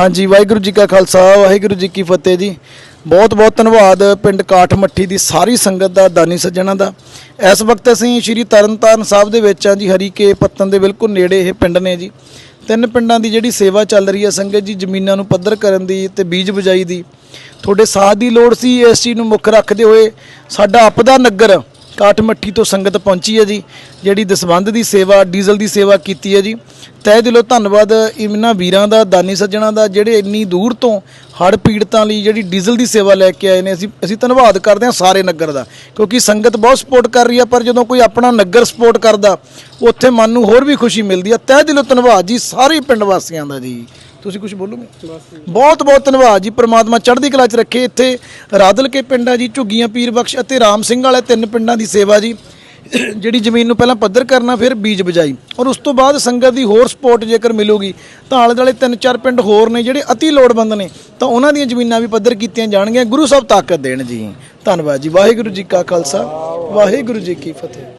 ਹਾਂਜੀ, ਵਾਹਿਗੁਰੂ ਜੀ ਕਾ ਖਾਲਸਾ, ਵਾਹਿਗੁਰੂ ਜੀ ਕੀ ਫਤਿਹ ਜੀ। ਬਹੁਤ ਬਹੁਤ ਧੰਨਵਾਦ ਪਿੰਡ ਕਾਠਮੱਠੀ ਦੀ ਸਾਰੀ ਸੰਗਤ ਦਾ, ਦਾਨੀ ਸੱਜਣਾ ਦਾ। ਇਸ ਵਕਤ ਅਸੀਂ ਸ਼੍ਰੀ ਤਰਨਤਾਰਨ ਸਾਹਿਬ ਦੇ ਵਿੱਚ ਆ ਜੀ ਹਰੀਕੇ ਪੱਤਨ ਦੇ ਬਿਲਕੁਲ ਨੇੜੇ ਇਹ ਪਿੰਡ ਨੇ ਜੀ। ਤਿੰਨ ਪਿੰਡਾਂ ਦੀ ਜਿਹੜੀ ਸੇਵਾ ਚੱਲ ਰਹੀ ਹੈ ਸੰਗਤ ਜੀ, ਜ਼ਮੀਨਾਂ ਨੂੰ ਪੱਧਰ ਕਰਨ ਦੀ ਤੇ ਬੀਜ ਬਜਾਈ ਦੀ। ਤੁਹਾਡੇ ਸਾਥ ਦੀ ਲੋੜ ਸੀ ਇਸ ਚੀਜ਼ ਨੂੰ ਮੁੱਖ ਰੱਖਦੇ ਹੋਏ, ਸਾਡਾ ਆਪਦਾ ਨਗਰ ਕਾਠਮੱਠੀ ਤੋਂ ਸੰਗਤ ਪਹੁੰਚੀ ਹੈ ਜੀ, ਜਿਹੜੀ ਦਸਵੰਧ ਦੀ ਸੇਵਾ, ਡੀਜ਼ਲ ਦੀ ਸੇਵਾ ਕੀਤੀ ਹੈ ਜੀ। ਤਹਿ ਦਿਲੋਂ ਧੰਨਵਾਦ ਇਹਨਾਂ ਵੀਰਾਂ ਦਾ, ਦਾਨੀ ਸੱਜਣਾ ਦਾ, ਜਿਹੜੇ ਇੰਨੀ ਦੂਰ ਤੋਂ ਹੜ੍ਹ ਪੀੜਤਾਂ ਲਈ ਜਿਹੜੀ ਡੀਜ਼ਲ ਦੀ ਸੇਵਾ ਲੈ ਕੇ ਆਏ ਨੇ, ਅਸੀਂ ਅਸੀਂ ਧੰਨਵਾਦ ਕਰਦੇ ਹਾਂ ਸਾਰੇ ਨਗਰ ਦਾ, ਕਿਉਂਕਿ ਸੰਗਤ ਬਹੁਤ ਸਪੋਰਟ ਕਰ ਰਹੀ ਹੈ, ਪਰ ਜਦੋਂ ਕੋਈ ਆਪਣਾ ਨਗਰ ਸਪੋਰਟ ਕਰਦਾ, ਉੱਥੇ ਮਨ ਨੂੰ ਹੋਰ ਵੀ ਖੁਸ਼ੀ ਮਿਲਦੀ ਹੈ। ਤਹਿ ਦਿਲੋਂ ਧੰਨਵਾਦ ਜੀ ਸਾਰੇ ਪਿੰਡ ਵਾਸੀਆਂ ਦਾ ਜੀ। ਤੁਸੀਂ ਕੁਝ ਬੋਲੋਗੇ? ਬਹੁਤ ਬਹੁਤ ਧੰਨਵਾਦ ਜੀ। ਪ੍ਰਮਾਤਮਾ ਚੜ੍ਹਦੀ ਕਲਾ 'ਚ ਰੱਖੇ। ਇੱਥੇ ਰਾਦਲ ਕੇ ਪਿੰਡ ਆ ਜੀ, ਝੁੱਗੀਆਂ, ਪੀਰ ਬਖਸ਼ ਅਤੇ ਰਾਮ ਸਿੰਘ ਵਾਲੇ ਤਿੰਨ ਪਿੰਡਾਂ ਦੀ ਸੇਵਾ ਜੀ, ਜਿਹੜੀ ਜ਼ਮੀਨ ਨੂੰ ਪਹਿਲਾਂ ਪੱਧਰ ਕਰਨਾ, ਫਿਰ ਬੀਜ ਬਜਾਈ। ਔਰ ਉਸ ਤੋਂ ਬਾਅਦ ਸੰਗਤ ਦੀ ਹੋਰ ਸਪੋਰਟ ਜੇਕਰ ਮਿਲੂਗੀ, ਤਾਂ ਆਲੇ ਦੁਆਲੇ ਤਿੰਨ, ਚਾਰ ਪਿੰਡ ਹੋਰ ਨੇ ਜਿਹੜੇ ਅਤੀ ਲੋੜਵੰਦ ਨੇ, ਤਾਂ ਉਹਨਾਂ ਦੀਆਂ ਜ਼ਮੀਨਾਂ ਵੀ ਪੱਧਰ ਕੀਤੀਆਂ ਜਾਣਗੀਆਂ। ਗੁਰੂ ਸਾਹਿਬ ਤਾਕਤ ਦੇਣ ਜੀ। ਧੰਨਵਾਦ ਜੀ। ਵਾਹਿਗੁਰੂ ਜੀ ਕਾ ਖਾਲਸਾ। ਵਾਹਿਗੁਰੂ ਜੀ ਕੀ ਫਤਿਹ।